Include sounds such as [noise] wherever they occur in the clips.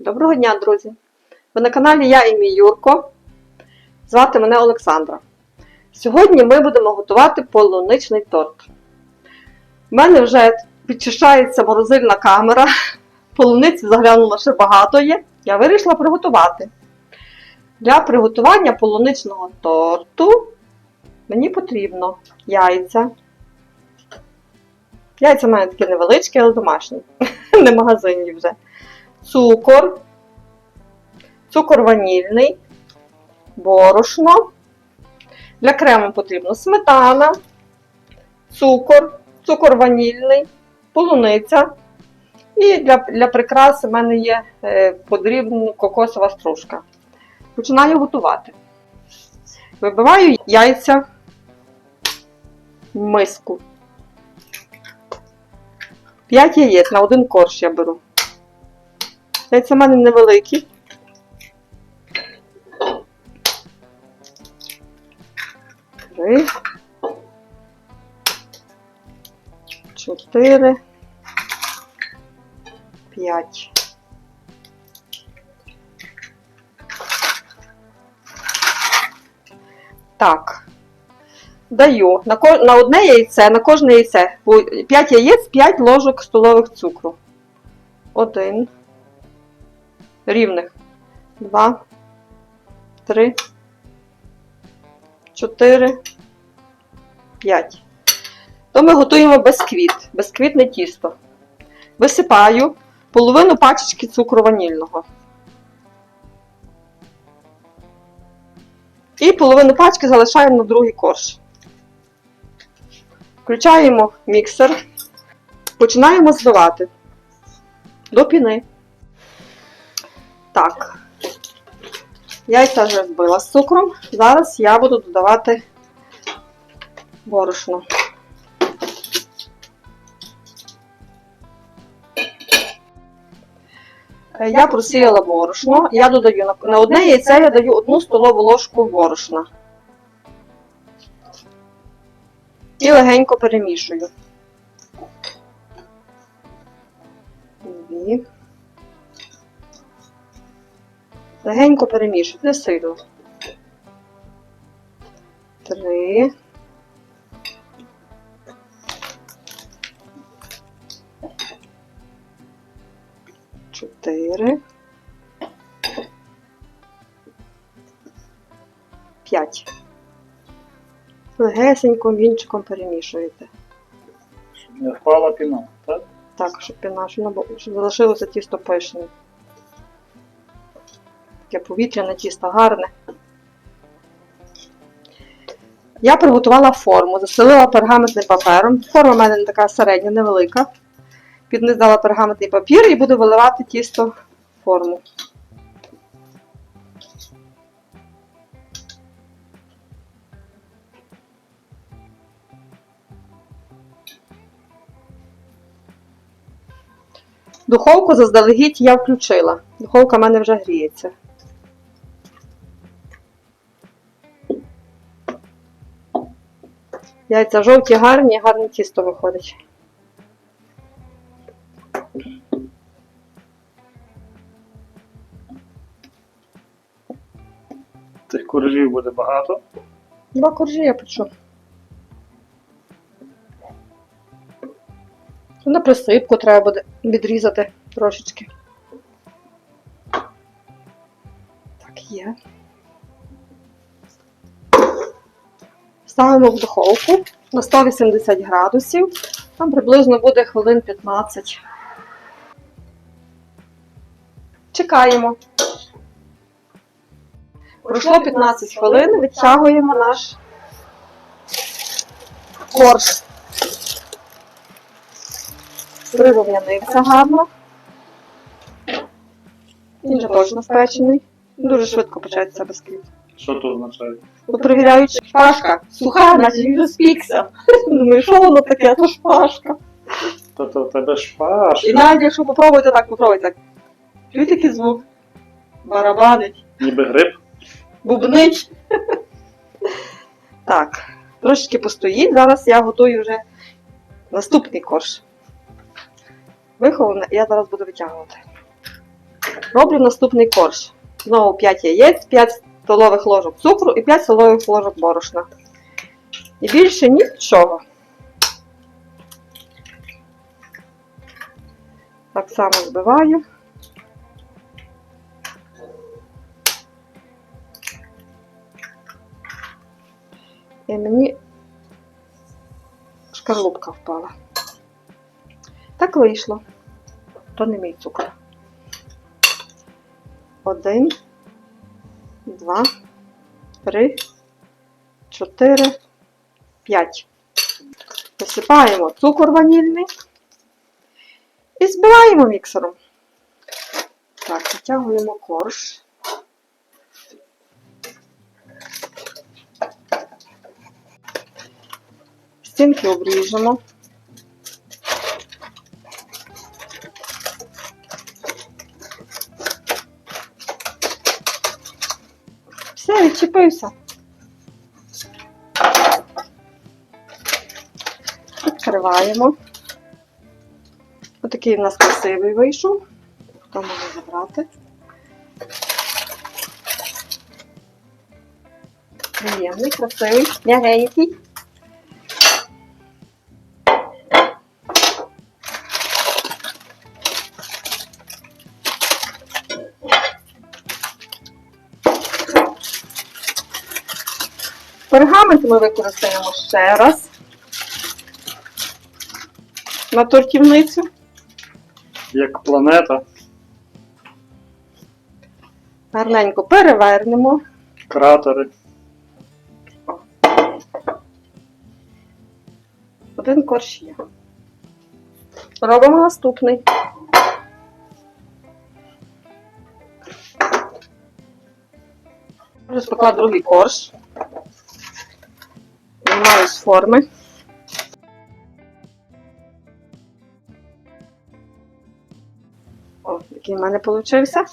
Доброго дня, друзі! Ви на каналі Я і мій Юрко. Звати мене Олександра. Сьогодні ми будемо готувати полуничний торт. У мене вже підчищається морозильна камера. Полуниці заглянула ще багато є. Я вирішила приготувати. Для приготування полуничного торту мені потрібно яйця. Яйця в мене такі невеличкі, але домашні. [laughs] Не магазинні вже цукор, цукор ванільний, борошно. Для крему потрібно сметана, цукор, цукор ванільний, полуниця. І для, для прикраси в мене є е, подрібна кокосова стружка. Починаю готувати. Вибиваю яйця в миску. 5 яєць на один корж я беру. Яйця в мене невеликі. Три. Чотири. П'ять. Так. Даю на, ко- на одне яйце, на кожне яйце 5 яєць, 5 ложок столових цукру. Один рівних. Два, три, чотири, п'ять. То ми готуємо бисквіт, бисквітне тісто. Висипаю половину пачечки цукру ванільного. І половину пачки залишаємо на другий корж. Включаємо міксер. Починаємо збивати до піни. Так. Яйця вже збила з цукром. Зараз я буду додавати борошно. Е, Я просіяла борошно. Я додаю на- на одне яйце я даю одну столову ложку борошна. І легенько перемішую. Дві. Легенько перемішую, не сильно. Три. Чотири. П'ять. Легесенько вінчиком перемішуєте. Щоб не впала піна, так? Так, щоб піна, щоб залишилося тісто пишне. Таке повітряне тісто гарне. Я приготувала форму, застелила пергаментним папером. Форма в мене не така середня, невелика. Під пергаментний папір і буду виливати тісто в форму. Духовку заздалегідь я включила. Духовка в мене вже гріється. Яйця жовті гарні, гарне тісто виходить. Тих коржів буде багато. Два коржі я печу. На присипку треба буде відрізати трошечки. Так, є. Ставимо в духовку на 180 градусів. Там приблизно буде хвилин 15. Чекаємо. Пройшло 15 хвилин, відтягуємо наш корж. Прирум'янився гарно. Він вже точно спечений. Дуже швидко почається бисквіт. Що то означає? Ну, перевіряють, шпажка суха, значить він вже спікся. Думаю, що воно таке, то шпажка. То то тебе шпаж. І навіть якщо попробуйте так, попробуйте так. Чуєте який звук? Барабанить. Ніби гриб. Бубнить. Так, трошечки постоїть. Зараз я готую вже наступний корж. Виховане, я зараз буду витягувати. Роблю наступний корж. Знову 5 яєць, 5 столових ложок цукру і 5 столових ложок борошна. І більше нічого. Так само збиваю. І мені шкарлупка впала. Так вийшло. То не мій цукор. Один, два, три, чотири, п'ять. Висипаємо цукор ванільний і збиваємо міксером. Так, витягуємо корж. Стінки обріжемо. Все, відчепився. Відкриваємо. Отакий в нас красивий вийшов. Хто може забрати? Приємний, красивий, м'ягенький. Пергамент ми використаємо ще раз на тортівницю. Як планета, Гарненько перевернемо. кратери. Один корж є. Робимо наступний. Вже спекла другий корж. Знімаю з форми. О, який в мене получився.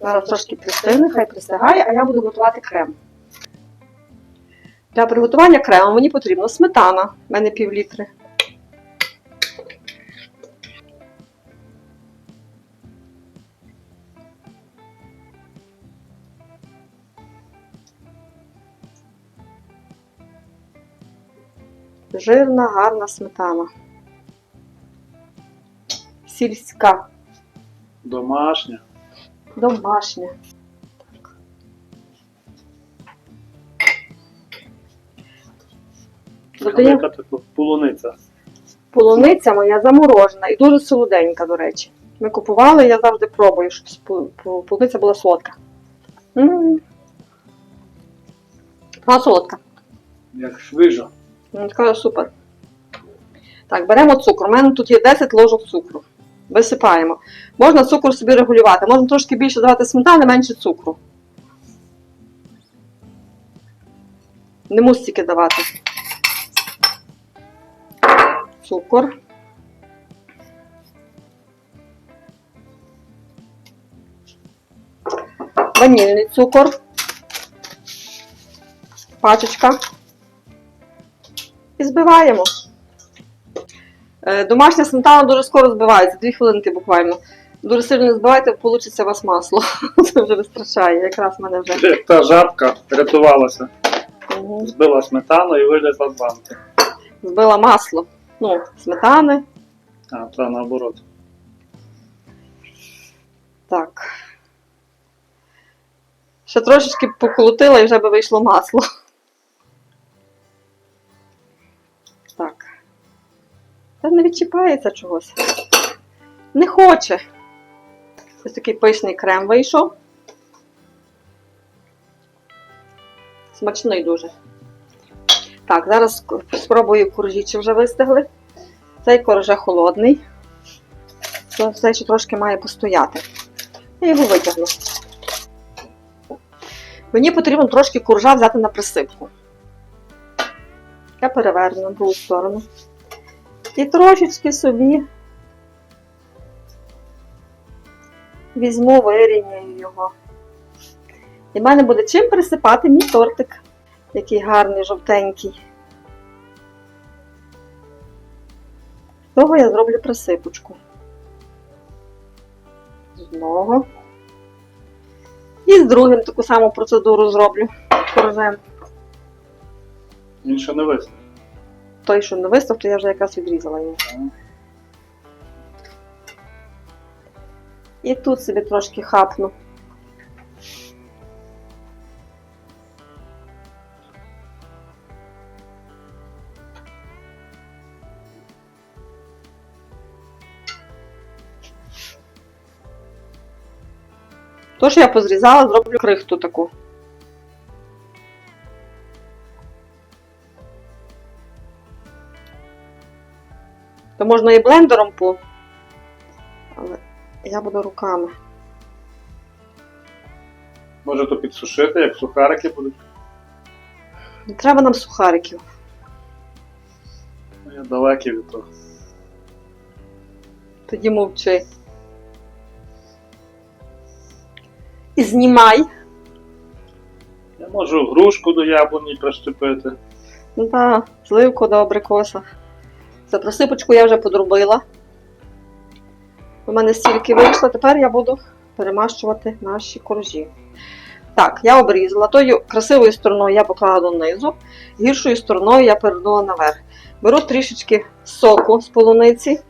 Зараз трошки пристигне, хай пристигає, а я буду готувати крем. Для приготування крему мені потрібна сметана. в мене пів літри. Жирна, гарна сметана. Сільська, Домашня. домашня. Додаємо Велика така полуниця. Полуниця моя заморожена і дуже солоденька, до речі. Ми купували, я завжди пробую, щоб спу- пу- полуниця була солодка. М. Вона солодка. Як свіжа. Така супер. Так, беремо цукор. У мене тут є 10 ложок цукру. Висипаємо. Можна цукор собі регулювати. Можна трошки більше давати сметани, менше цукру. Не стільки давати. Цукор. Ванільний цукор. Пачечка. І збиваємо. Е, Домашня сметана дуже скоро збивається, 2 хвилинки буквально. Дуже сильно не збивайте, вийде у вас масло. [laughs] Це вже вистрачає. Якраз в мене вже. Та жабка рятувалася. Збила сметану і вилізла з банки. Збила масло. Ну, сметани. А, це наоборот. Так. Ще трошечки поколотила і вже би вийшло масло. Та не відчіпається чогось. Не хоче. Ось такий пишний крем вийшов. Смачний дуже. Так, зараз спробую коржі, чи вже вистигли. Цей корж холодний. Це ще трошки має постояти. Я його витягну. Мені потрібно трошки куржа взяти на присипку. Я переверну на другу сторону. І трошечки собі візьму, вирівняю його. І в мене буде чим присипати мій тортик. Який гарний, жовтенький. Того я зроблю присипочку. з одного. І з другим таку саму процедуру зроблю. Він ще не висох. Той, що не вистав, то я вже якраз відрізала його. І тут собі трошки хапну. Тож я позрізала, зроблю крихту таку. То можна і блендером по. Але я буду руками. Може то підсушити, як сухарики будуть. Не треба нам сухариків. Ну, Я далекий від того. Тоді мовчи. І знімай. Я можу грушку до яблуні прищепити. Ну так, сливку до абрикоса. За просипочку я вже подробила. У мене стільки вийшло, тепер я буду перемащувати наші коржі. Так, я обрізала. Тою красивою стороною я поклала донизу, гіршою стороною я перевернула наверх. Беру трішечки соку з полуниці.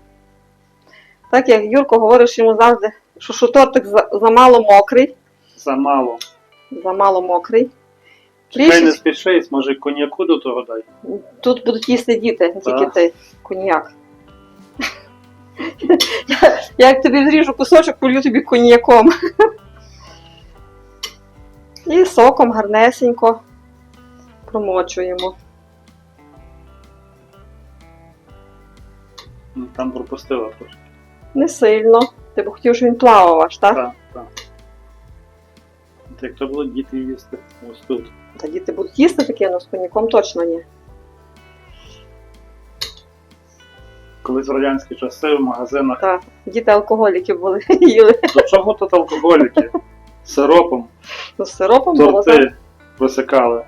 Так як Юрко говорить, що йому завжди, що, що тортик замало мокрий. Замало. Замало мокрий. Чекай, не спішись, може коньяку до того дай. Тут будуть їсти діти, не тільки Так. ти, коньяк. Я, я як тобі зріжу кусочок, полью тобі коньяком. І соком гарнесенько промочуємо. Ну, Там пропустила трошки. Не сильно. Ти б хотів, щоб він плавав аж, так? Так, так. Як то було діти їсти. Ось тут. Та діти будуть їсти таке, але з коньяком точно ні. Колись в радянські часи в магазинах. Так, діти алкоголіки були [laughs] їли. До чого тут алкоголіки? [laughs] Сиропом Ну, з сиропом було так. торти висикали.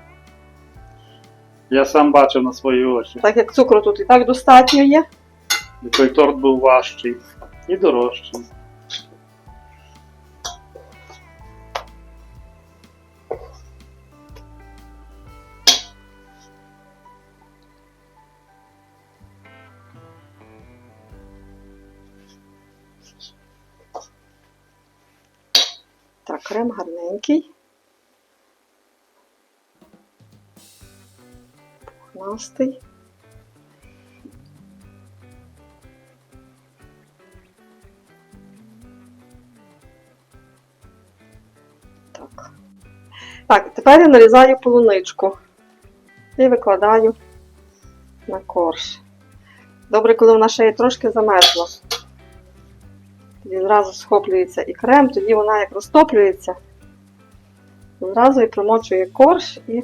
Я сам бачив на свої очі. Так як цукру тут і так достатньо є. І той торт був важчий і дорожчий. Крем гарненький. Пухнастий. Так. Так, тепер я нарізаю полуничку і викладаю на корж. Добре, коли вона ще є трошки замерзла. Тоді зразу схоплюється і крем, тоді вона як розтоплюється, зразу і промочує корж і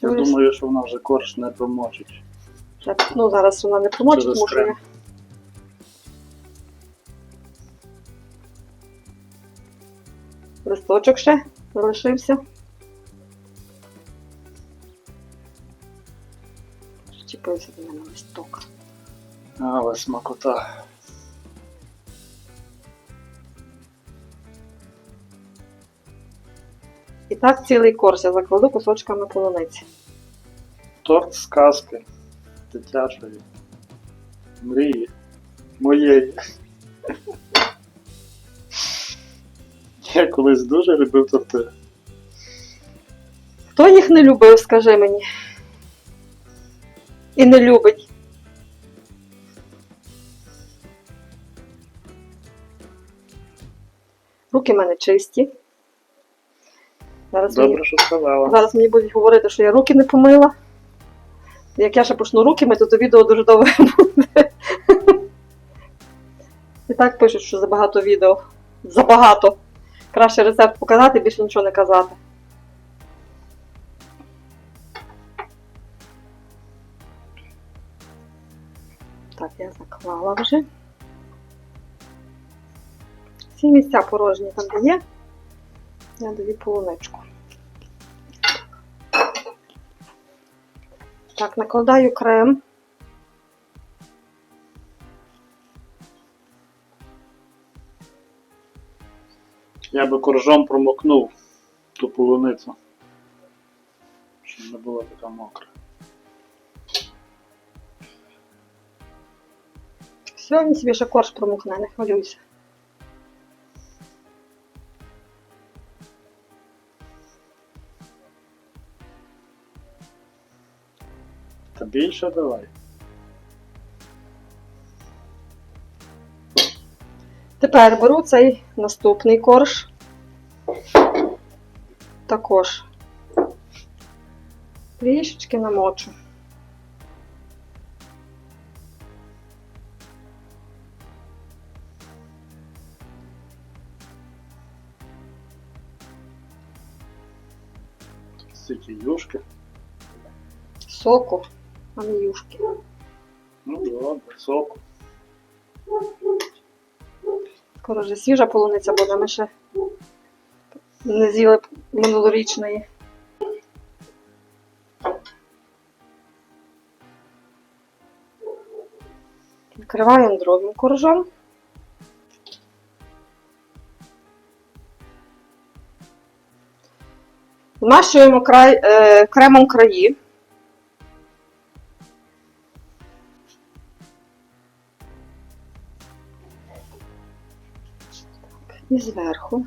Я думаю, що вона вже корж не промочить. Ну, зараз вона не промочить, тому що я... Листочок ще залишився. Чіпився до мене листок. Але смакота. І так цілий корж я закладу кусочками полуниці. Торт сказки дитячої. Мрії. Моєї. Я колись дуже любив торти. Хто їх не любив, скажи мені. І не любить. Руки в мене чисті. Зараз мені, що сказала. зараз мені будуть говорити, що я руки не помила. Як я ще почну руки мити, то відео дуже довге [laughs] буде. І так пишуть, що забагато відео. Забагато. Краще рецепт показати, більше нічого не казати. Так, я заклала вже. Всі місця порожні там, де є. Я даю полуничку. Так, накладаю крем. Я би коржом промокнув ту полуницю. Щоб не була така мокра. Все, він собі ще корж промокне, не хвилюйся. Та більше давай. Тепер беру цей наступний корж. Також трішечки намочу. Стільки юшки. Соку, а не юшки. Ну добре, соку. Вже свіжа полуниця буде, ми ще не з'їли минулорічної. Відкриваємо другим коржом. Змащуємо край, е, кремом краї. І зверху.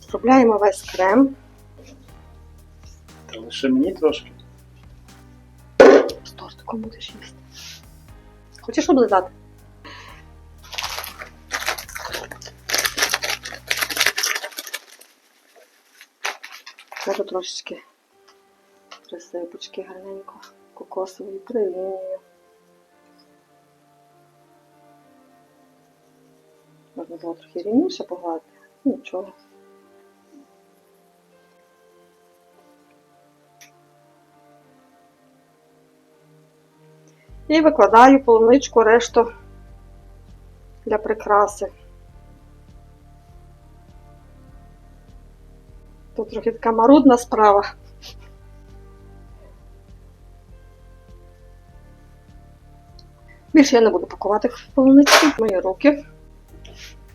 Зробляємо весь крем. Та лише мені трошки. З тортиком будеш їсти. Хочеш облизати? Зараз трошечки присипочки гарненько кокосової прилінію. Можна було трохи рівніше погладити. Нічого. І викладаю полуничку решту для прикраси. Тут трохи така марудна справа. Більше я не буду пакувати в полунички. Мої руки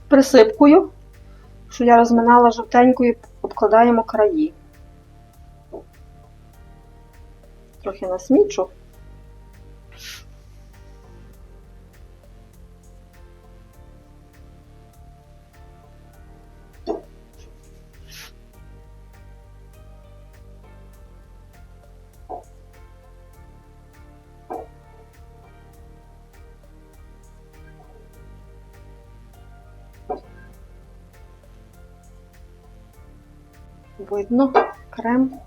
присипкою, що я розминала жовтенькою, обкладаємо краї. Трохи насмічу. Видно крем.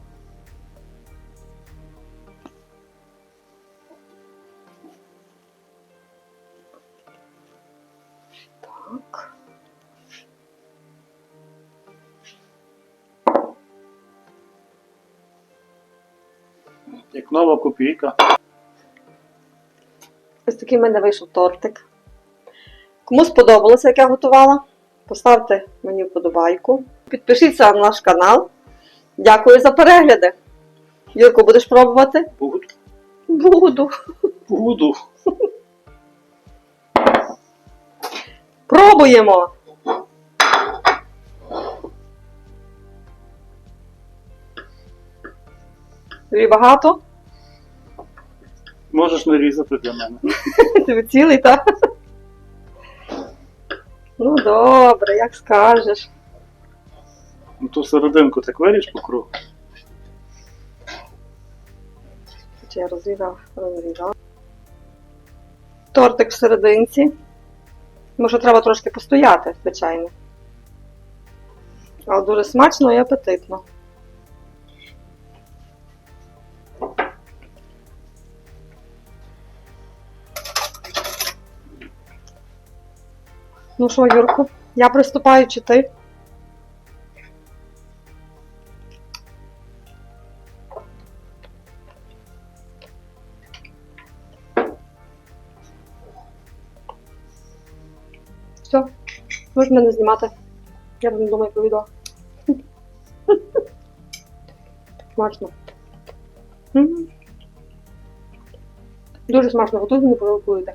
Так. Як нова копійка. Ось такий в мене вийшов тортик. Кому сподобалося, як я готувала, поставте мені вподобайку. Підпишіться на наш канал. Дякую за перегляди. Юрко, будеш пробувати? Буду. Буду. Буду. Пробуємо. Тобі багато? Можеш нарізати для мене. Ти цілий, так? Ну, добре, як скажеш. Ту серединку так виріж по кругу. Я розрізав, розрізав. Тортик в серединці. Може, треба трошки постояти, звичайно. Але дуже смачно і апетитно. Ну що, Юрку, я приступаю чи ти? Можна мене знімати. Я не думаю про. Смачно. Дуже смачно готуйте, не провокуєте.